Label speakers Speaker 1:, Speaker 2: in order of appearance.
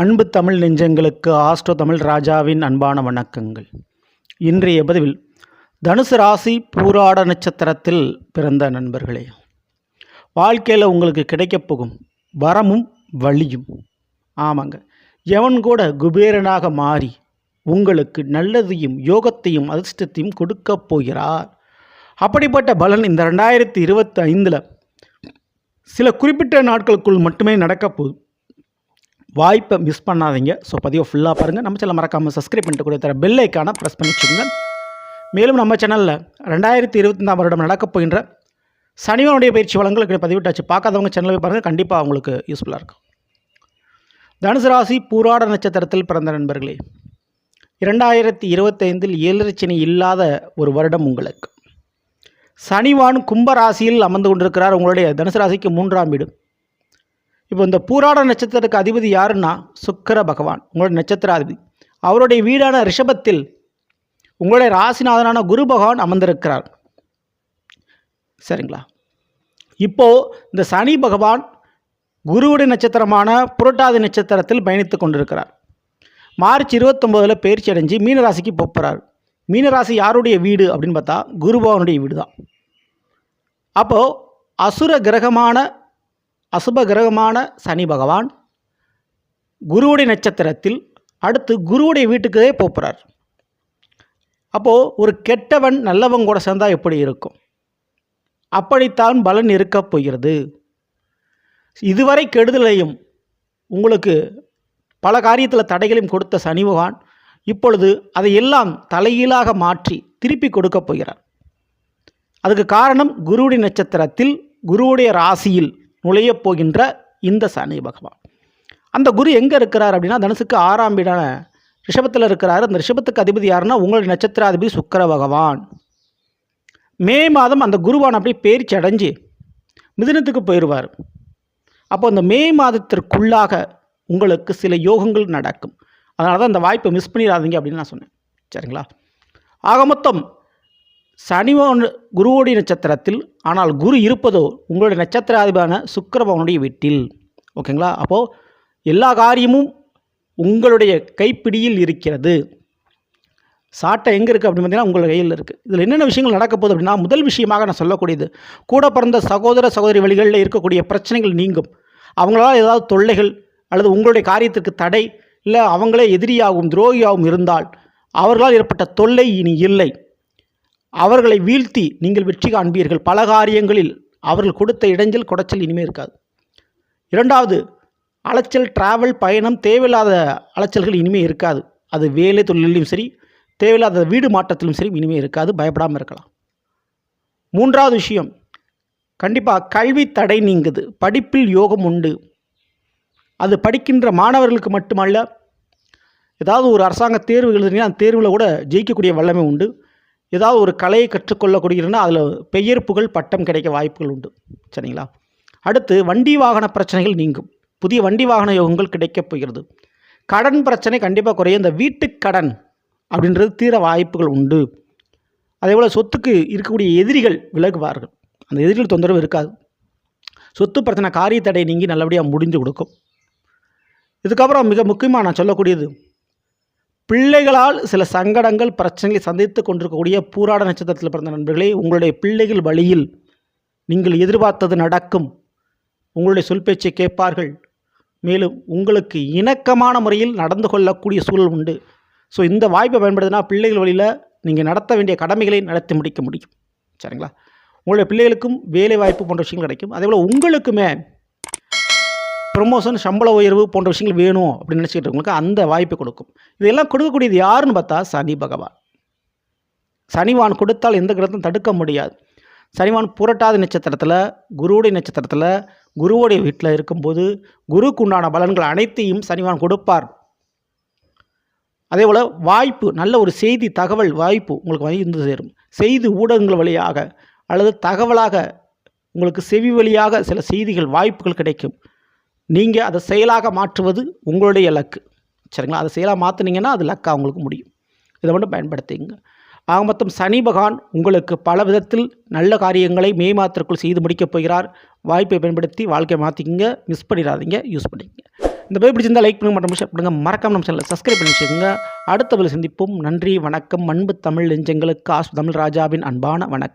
Speaker 1: அன்பு தமிழ் நெஞ்சங்களுக்கு ஆஸ்ட்ரோ தமிழ் ராஜாவின் அன்பான வணக்கங்கள். இன்றைய பதிவில் தனுசு ராசி பூராட நட்சத்திரத்தில் பிறந்த நண்பர்களே வாழ்க்கையில் உங்களுக்கு கிடைக்கப் போகும் வரமும் வழியும். ஆமாங்க. எவன் கூட குபேரனாக மாறி உங்களுக்கு நல்லதையும் யோகத்தையும் அதிர்ஷ்டத்தையும் கொடுக்கப் போகிறார். அப்படிப்பட்ட பலன் இந்த ரெண்டாயிரத்தி இருபத்தி ஐந்தில் சில குறிப்பிட்ட நாட்களுக்குள் மட்டுமே நடக்கப் போகுது. வாய்ப்பை மிஸ் பண்ணாதீங்க. ஸோ பதிவை ஃபுல்லாக பாருங்கள் நம்ம சேனல் மறக்காமல் சப்ஸ்கிரைப் பண்ணிட்டு கூட தர பெல் ஐக்கானை ப்ரெஸ் பண்ணி வச்சுக்கோங்க. மேலும் நம்ம சேனலில் ரெண்டாயிரத்தி இருபத்தஞ்சாம் வருடம் நடக்கப் போகின்ற சனிவனுடைய பயிற்சி வளங்களுக்கு பதிவிட்டாச்சு பார்க்காதவங்க சேனலை பாருங்கள் கண்டிப்பாக உங்களுக்கு யூஸ்ஃபுல்லாக இருக்கும். தனுசு ராசி பூராட நட்சத்திரத்தில் பிறந்த நண்பர்களே இரண்டாயிரத்தி இருபத்தைந்தில் ஏழரச்சனை இல்லாத ஒரு வருடம் உங்களுக்கு. சனிவான் கும்பராசியில் அமர்ந்து கொண்டிருக்கிறார். உங்களுடைய தனுசு ராசிக்கு மூன்றாம் வீடு. இப்போ இந்த பூராட நட்சத்திரத்துக்கு அதிபதி யாருன்னா சுக்கர பகவான் உங்களுடைய நட்சத்திராதிபதி. அவருடைய வீடான ரிஷபத்தில் உங்களுடைய ராசிநாதனான குரு பகவான் அமர்ந்திருக்கிறார். சரிங்களா? இப்போது இந்த சனி பகவான் குருவுடைய நட்சத்திரமான புரட்டாதி நட்சத்திரத்தில் பயணித்து கொண்டிருக்கிறார். மார்ச் இருபத்தொம்போதில் பயிற்சி அடைஞ்சு மீனராசிக்கு போகிறார் மீனராசி யாருடைய வீடு அப்படின்னு பார்த்தா குரு பகவானுடைய வீடு தான் அப்போது அசுர கிரகமான அசுப கிரகமான சனி பகவான் குருவுடைய நட்சத்திரத்தில் அடுத்து குருவுடைய வீட்டுக்கே போகிறார். அப்போது ஒரு கெட்டவன் நல்லவன் கூட சேர்ந்தால் எப்படி இருக்கும்? அப்படித்தான் பலன் இருக்கப் போகிறது. இதுவரை கெடுதலையும் உங்களுக்கு பல காரியத்தில் தடைகளையும் கொடுத்த சனி பகவான் இப்பொழுது அதை எல்லாம் தலைகீழாக மாற்றி திருப்பி கொடுக்கப் போகிறார். அதுக்கு காரணம் குருவுடைய நட்சத்திரத்தில் குருவுடைய ராசியில் நுழையப் போகின்ற இந்த சனி பகவான். அந்த குரு எங்கே இருக்கிறார் அப்படின்னா தனுசுக்கு ஆறாம் வீடான ரிஷபத்தில் இருக்கிறார். அந்த ரிஷபத்துக்கு அதிபதி யாருன்னா உங்களுடைய நட்சத்திராதிபதி சுக்கர பகவான். மே மாதம் அந்த குருவான் அப்படியே பேர்ச்சி அடைஞ்சு மிதினத்துக்கு போயிடுவார் அப்போ அந்த மே மாதத்திற்குள்ளாக உங்களுக்கு சில யோகங்கள் நடக்கும். அதனால தான் அந்த வாய்ப்பை மிஸ் பண்ணிடாதீங்க அப்படின்னு நான் சொன்னேன். சரிங்களா? ஆக மொத்தம் சனிபவன் குருவோடைய நட்சத்திரத்தில் ஆனால் குரு இருப்பதோ உங்களுடைய நட்சத்திராதிபான சுக்கரபவனுடைய வீட்டில். ஓகேங்களா? அப்போது எல்லா காரியமும் உங்களுடைய கைப்பிடியில் இருக்கிறது. சாட்டை எங்கே இருக்குது அப்படின்னு பார்த்தீங்கன்னா உங்கள் கையில் இருக்குது இதில் என்னென்ன விஷயங்கள் நடக்க போகுது அப்படின்னா முதல் விஷயமாக நான் சொல்லக்கூடியது கூட பிறந்த சகோதர சகோதரி வழிகளில் இருக்கக்கூடிய பிரச்சனைகள் நீங்கும். அவங்களால் ஏதாவது தொல்லைகள் அல்லது உங்களுடைய காரியத்திற்கு தடை இல்லை அவங்களே எதிரியாகவும் துரோகியாகவும் இருந்தால் அவர்களால் ஏற்பட்ட தொல்லை இனி இல்லை. அவர்களை வீழ்த்தி நீங்கள் வெற்றி காண்பீர்கள். பல காரியங்களில் அவர்கள் கொடுத்த இடைஞ்சல் குடைச்சல் இனிமேல் இருக்காது. இரண்டாவது அலைச்சல் டிராவல் பயணம் தேவையில்லாத அலைச்சல்கள் இனிமேல் இருக்காது. அது வேலை தொழிலையும் சரி தேவையில்லாத வீடு மாற்றத்திலும் சரி இனிமேல் இருக்காது. பயப்படாமல் இருக்கலாம். மூன்றாவது விஷயம் கண்டிப்பாக கல்வி தடை நீங்குது. படிப்பில் யோகம் உண்டு. அது படிக்கின்ற மாணவர்களுக்கு மட்டுமல்ல ஏதாவது ஒரு அரசாங்க தேர்வு எழுதுனீங்கன்னா அந்த தேர்வில் கூட ஜெயிக்கக்கூடிய வல்லமை உண்டு. ஏதாவது ஒரு கலையை கற்றுக்கொள்ளக்கூடியதுன்னா அதில் பெயர் புகழ் பட்டம் கிடைக்க வாய்ப்புகள் உண்டு. சரிங்களா? அடுத்து வண்டி வாகன பிரச்சனைகள் நீங்கும். புதிய வண்டி வாகன யோகங்கள் கிடைக்கப் போகிறது. கடன் பிரச்சனை கண்டிப்பாக குறையும். இந்த வீட்டுக் கடன் அப்படின்றது தீர வாய்ப்புகள் உண்டு. அதே போல் சொத்துக்கு இருக்கக்கூடிய எதிரிகள் விலகுவார்கள். அந்த எதிரிகள் தொந்தரவு இருக்காது. சொத்து பிரச்சனை காரிய தடை நீங்கி நல்லபடியாக முடிஞ்சு கொடுக்கும். இதுக்கப்புறம் மிக முக்கியமாக நான் சொல்லக்கூடியது பிள்ளைகளால் சில சங்கடங்கள் பிரச்சனைகளை சந்தித்து கொண்டிருக்கக்கூடிய பூராட நட்சத்திரத்தில் பிறந்த நண்பர்களே உங்களுடைய பிள்ளைகள் வழியில் நீங்கள் எதிர்பார்த்தது நடக்கும். உங்களுடைய சொல் பேச்சை கேட்பார்கள். மேலும் உங்களுக்கு இணக்கமான முறையில் நடந்து கொள்ளக்கூடிய சூழல் உண்டு. ஸோ இந்த வாய்ப்பை பயன்படுத்தினா பிள்ளைகள் வழியில் நீங்கள் நடத்த வேண்டிய கடமைகளை நடத்தி முடிக்க முடியும். சரிங்களா? உங்களுடைய பிள்ளைகளுக்கும் வேலை வாய்ப்பு போன்ற விஷயங்கள் கிடைக்கும். அதே போல் உங்களுக்குமே ப்ரொமோஷன் சம்பள உயர்வு போன்ற விஷயங்கள் வேணும் அப்படின்னு நினச்சிக்கிட்டு இருக்கவங்களுக்கு அந்த வாய்ப்பை கொடுக்கும். இதெல்லாம் கொடுக்கக்கூடியது யாருன்னு பார்த்தா சனி பகவான். சனிவான் கொடுத்தால் எந்த கிரகத்தையும் தடுக்க முடியாது. சனிவான் புரட்டாதி நட்சத்திரத்தில் குருவுடைய நட்சத்திரத்தில் குருவுடைய வீட்டில் இருக்கும்போது குருக்கு உண்டான பலன்கள் அனைத்தையும் சனிவான் கொடுப்பார். அதே போல் வாய்ப்பு நல்ல ஒரு செய்தி தகவல் வாய்ப்பு உங்களுக்கு வந்து சேரும். செய்தி ஊடகங்கள் வழியாக அல்லது தகவலாக உங்களுக்கு செவி வழியாக சில செய்திகள் வாய்ப்புகள் கிடைக்கும். நீங்கள் அதை செயலாக மாற்றுவது உங்களுடைய லக்கு. சரிங்களா? அதை செயலாக மாற்றினீங்கன்னா அது லக்காக உங்களுக்கு முடியும். இதை மட்டும் பயன்படுத்திங்க ஆக மொத்தம் சனி பகவான் உங்களுக்கு பல விதத்தில் நல்ல காரியங்களை மே மாதத்திற்குள் செய்து முடிக்கப் போகிறார். வாய்ப்பை பயன்படுத்தி வாழ்க்கையை மாற்றிக்கிங்க மிஸ் பண்ணிடாதீங்க. யூஸ் பண்ணிக்கங்க. இந்த பதிவு பிடிச்சிருந்தால் லைக் பண்ணுங்க. மற்றும் ஷேர் பண்ணுங்கள் மறக்காம நம்ம சேனலை சப்ஸ்கிரைப் பண்ணி வச்சுக்கோங்க. அடுத்த பதில் சந்திப்போம். நன்றி வணக்கம். அன்பு தமிழ் நெஞ்சங்களுக்கு ஆசு தமிழ் ராஜாவின் அன்பான வணக்கம்.